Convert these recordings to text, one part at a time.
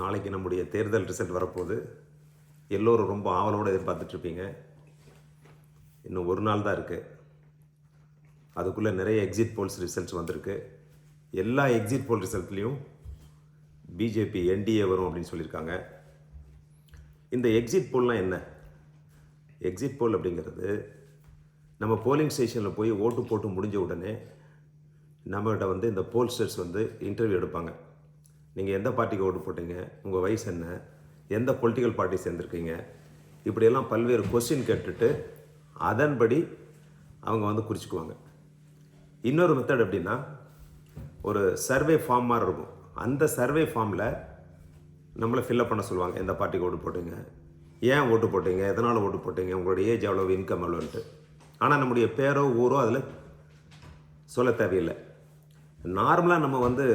நாளைக்கு நம்முடைய தேர்தல் ரிசல்ட் வரப்போகுது. எல்லோரும் ரொம்ப ஆவலோடு எதிர்பார்த்துட்ருப்பீங்க. இன்னும் ஒரு நாள் தான் இருக்குது அதுக்குள்ளே நிறைய எக்ஸிட் போல்ஸ் ரிசல்ட்ஸ் வந்திருக்கு. எல்லா எக்ஸிட் போல் ரிசல்ட்லேயும் பிஜேபி என்டிஏ வரும் அப்படின்னு சொல்லியிருக்காங்க. இந்த எக்ஸிட் போல்னால் என்ன? எக்ஸிட் போல் அப்படிங்கிறது நம்ம போலிங் ஸ்டேஷனில் போய் ஓட்டு போட்டு முடிஞ்ச உடனே நம்மகிட்ட வந்து இந்த போல்ஸ்டர்ஸ் வந்து இன்டர்வியூ எடுப்பாங்க. நீங்கள் எந்த பார்ட்டிக்கு ஓட்டு போட்டீங்க? உங்கள் வயசு என்ன? எந்த பொலிட்டிக்கல் பார்ட்டி சேர்ந்துருக்கீங்க? இப்படியெல்லாம் பல்வேறு கொஸ்டின் கேட்டுட்டு அதன்படி அவங்க வந்து குறிச்சிக்குவாங்க. இன்னொரு மெத்தட் எப்படின்னா ஒரு சர்வே ஃபார்ம் மாதிரி இருக்கும். அந்த சர்வே ஃபார்மில் நம்மளை ஃபில்அப் பண்ண சொல்லுவாங்க எந்த பார்ட்டிக்கு ஓட்டு போட்டீங்க? ஏன் ஓட்டு போட்டீங்க? எதனால் ஓட்டு போட்டீங்க? உங்களுடைய ஏஜ் எவ்வளோ இன்கம் எவ்வளோன்ட்டு ஆனால் நம்முடைய பேரோ ஊரோ அதில் சொல்ல தேவையில்லை. நார்மலாக நம்ம வந்து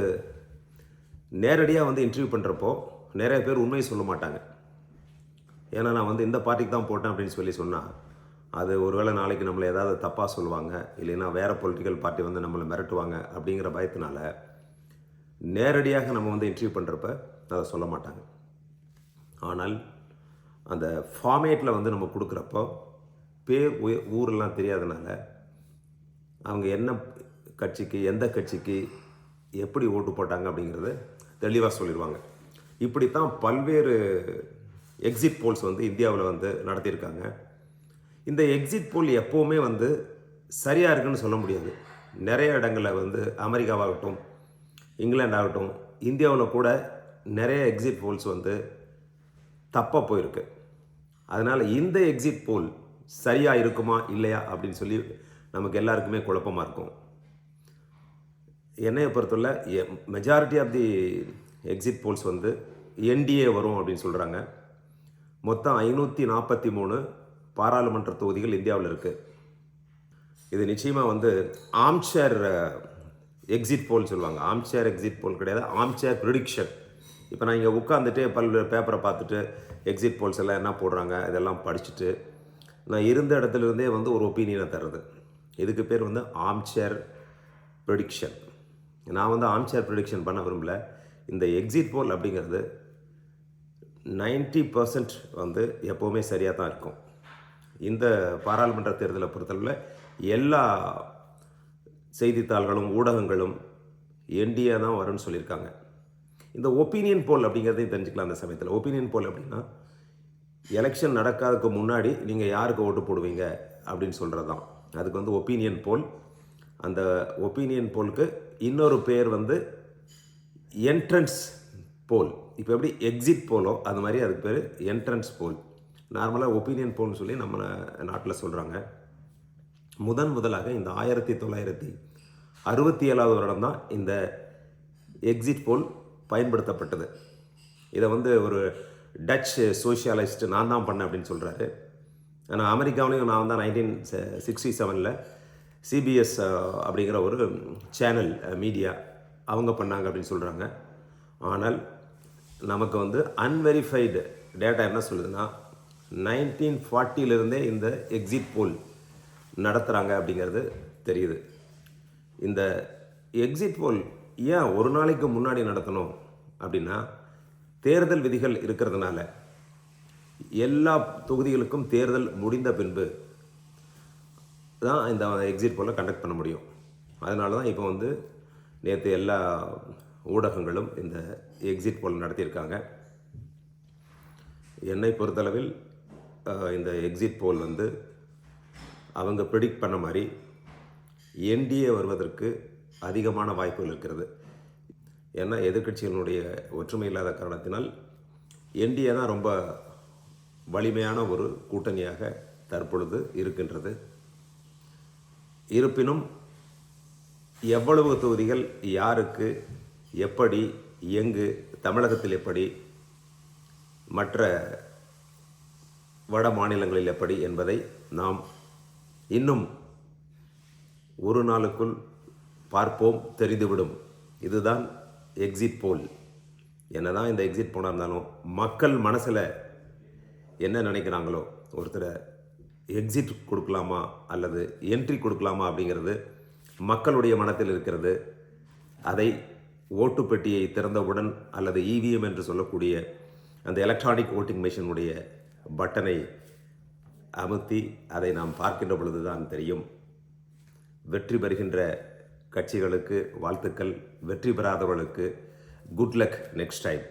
நேரடியாக வந்து இன்டர்வியூ பண்ணுறப்போ நிறைய பேர் உண்மையை சொல்ல மாட்டாங்க. ஏன்னா நான் வந்து இந்த பார்ட்டிக்கு தான் போட்டேன் அப்படின்னு சொல்லி சொன்னால் அது ஒருவேளை நாளைக்கு நம்மளை ஏதாவது தப்பாக சொல்லுவாங்க இல்லைன்னா வேறு பொலிட்டிக்கல் பார்ட்டி வந்து நம்மளை மிரட்டுவாங்க அப்படிங்கிற பயத்தினால நேரடியாக நம்ம வந்து இன்டர்வியூ பண்ணுறப்ப அதை சொல்ல மாட்டாங்க. ஆனால் அந்த ஃபார்மேட்டில் வந்து நம்ம கொடுக்குறப்போ பேர் உய- ஊரெல்லாம் தெரியாதனால அவங்க என்ன கட்சிக்கு எந்த கட்சிக்கு எப்படி ஓட்டு போட்டாங்க அப்படிங்கிறத தெளிவாக சொல்லிடுவாங்க இப்படித்தான் பல்வேறு எக்ஸிட் போல்ஸ் வந்து இந்தியாவில் வந்து நடத்தியிருக்காங்க. இந்த எக்ஸிட் போல் எப்போவுமே வந்து சரியாக இருக்குன்னு சொல்ல முடியாது. நிறைய இடங்களில் வந்து அமெரிக்காவாகட்டும் இங்கிலாந்து ஆகட்டும் இந்தியாவில் கூட நிறைய எக்ஸிட் போல்ஸ் வந்து தப்பாக போயிருக்கு. அதனால் இந்த எக்ஸிட் போல் சரியாக இருக்குமா இல்லையா அப்படின்னு சொல்லி நமக்கு எல்லாருக்குமே குழப்பமாக இருக்கும். என்னையை பொறுத்தவரை majority of the exit polls வந்து என்டிஏ வரும் அப்படின்னு சொல்கிறாங்க மொத்தம் ஐநூற்றி நாற்பத்தி மூணு பாராளுமன்ற தொகுதிகள் இந்தியாவில் இருக்குது இது நிச்சயமாக வந்து ஆம்சேர் எக்ஸிட் போல் சொல்லுவாங்க. ஆம்சேர் எக்ஸிட் போல் கிடையாது. ஆம்சேர் ப்ரிடிக்ஷன் இப்போ நான் இங்கே உட்காந்துட்டு பல்வேறு பேப்பரை பார்த்துட்டு எக்ஸிட் போல்ஸ் எல்லாம் என்ன போடுறாங்க இதெல்லாம் படிச்சுட்டு நான் இருந்த இடத்துலருந்தே வந்து ஒரு ஒப்பீனியனை தர்றது. இதுக்கு பேர் வந்து ஆம்சேர் ப்ரிடிக்ஷன் நான் வந்து ஆம்சேர் ப்ரிடிக்ஷன் பண்ண விரும்பல. இந்த எக்ஸிட் போல் அப்படிங்கிறது 90% பர்சன்ட் வந்து எப்போவுமே சரியாக தான் இருக்கும். இந்த பாராளுமன்ற தேர்தலை பொறுத்தளவில் எல்லா செய்தித்தாள்களும் ஊடகங்களும் என்டிஏ தான் வரும்னு சொல்லியிருக்காங்க. இந்த ஒப்பீனியன் போல் அப்படிங்கிறதையும் தெரிஞ்சுக்கலாம் அந்த சமயத்தில். ஒப்பீனியன் போல் அப்படின்னா எலெக்ஷன் நடக்காததுக்கு முன்னாடி நீங்கள் யாருக்கு ஓட்டு போடுவீங்க அப்படின்னு சொல்கிறது தான் அதுக்கு வந்து ஒப்பீனியன் போல் அந்த ஒப்பீனியன் போலுக்கு இன்னொரு பேர் வந்து என்ட்ரன்ஸ் போல் இப்போ எப்படி எக்ஸிட் போலோ அது மாதிரி அதுக்கு பேர் என்ட்ரன்ஸ் போல் நார்மலாக ஒப்பீனியன் போல்னு சொல்லி நம்ம நாட்டில் சொல்கிறாங்க முதன் முதலாக இந்த ஆயிரத்தி தொள்ளாயிரத்தி அறுபத்தி ஏழாவது வருடம் தான் இந்த எக்ஸிட் போல் பயன்படுத்தப்பட்டது. இதை வந்து ஒரு டச் சோஷியலிஸ்ட் நான் தான் பண்ணேன் அப்படின்னு சொல்கிறாரு ஆனால் அமெரிக்காவிலையும் நான் தான் நைன்டீன் சிக்ஸ்டி செவனில் சிபிஎஸ் அப்படிங்கிற ஒரு சேனல் மீடியா அவங்க பண்ணாங்க அப்படின்னு சொல்கிறாங்க ஆனால் நமக்கு வந்து அன்வெரிஃபைடு டேட்டா என்ன சொல்லுதுன்னா நைன்டீன் ஃபார்ட்டியிலிருந்தே இந்த எக்ஸிட் போல் நடத்துகிறாங்க அப்படிங்கிறது தெரியுது. இந்த எக்ஸிட் போல் ஏன் ஒரு நாளைக்கு முன்னாடி நடத்தணும் அப்படின்னா தேர்தல் விதிகள் இருக்கிறதுனால எல்லா தொகுதிகளுக்கும் தேர்தல் முடிந்த பின்பு தான் இந்த எக்ஸிட் போல் கண்டக்ட் பண்ண முடியும். அதனால தான் இப்போ வந்து நேற்று எல்லா ஊடகங்களும் இந்த எக்ஸிட் போல் நடத்தியிருக்காங்க. என்னை பொறுத்தளவில் இந்த எக்ஸிட் போல் வந்து அவங்க ப்ரிடிக்ட் பண்ண மாதிரி என்டிஏ வருவதற்கு அதிகமான வாய்ப்புகள் இருக்கிறது. ஏன்னா எதிர்கட்சிகளுடைய ஒற்றுமை இல்லாத காரணத்தினால் என்டிஏ தான் ரொம்ப வலிமையான ஒரு கூட்டணியாக தற்பொழுது இருக்கின்றது. இருப்பினும் எவ்வளவு தொகுதிகள் யாருக்கு எப்படி எங்கு தமிழகத்தில் எப்படி மற்ற வட மாநிலங்களில் எப்படி என்பதை நாம் இன்னும் ஒரு நாளுக்குள் பார்ப்போம் தெரிந்துவிடும். இதுதான் எக்ஸிட் போல் என்ன தான் இந்த எக்ஸிட் போனாக இருந்தாலும் மக்கள் மனசில் என்ன நினைக்கிறாங்களோ ஒருத்தரை எக்ஸிட் கொடுக்கலாமா அல்லது என்ட்ரி கொடுக்கலாமா அப்படிங்கிறது மக்களுடைய மனத்தில் இருக்கிறது. அதை ஓட்டுப்பெட்டியை திறந்தவுடன் அல்லது இவிஎம் என்று சொல்லக்கூடிய அந்த எலக்ட்ரானிக் ஓட்டிங் மிஷினுடைய பட்டனை அமுத்தி அதை நாம் பார்க்கின்ற பொழுதுதான் தெரியும். வெற்றி பெறுகின்ற கட்சிகளுக்கு வாழ்த்துக்கள். வெற்றி பெறாதவர்களுக்கு குட் லக் நெக்ஸ்ட் டைம்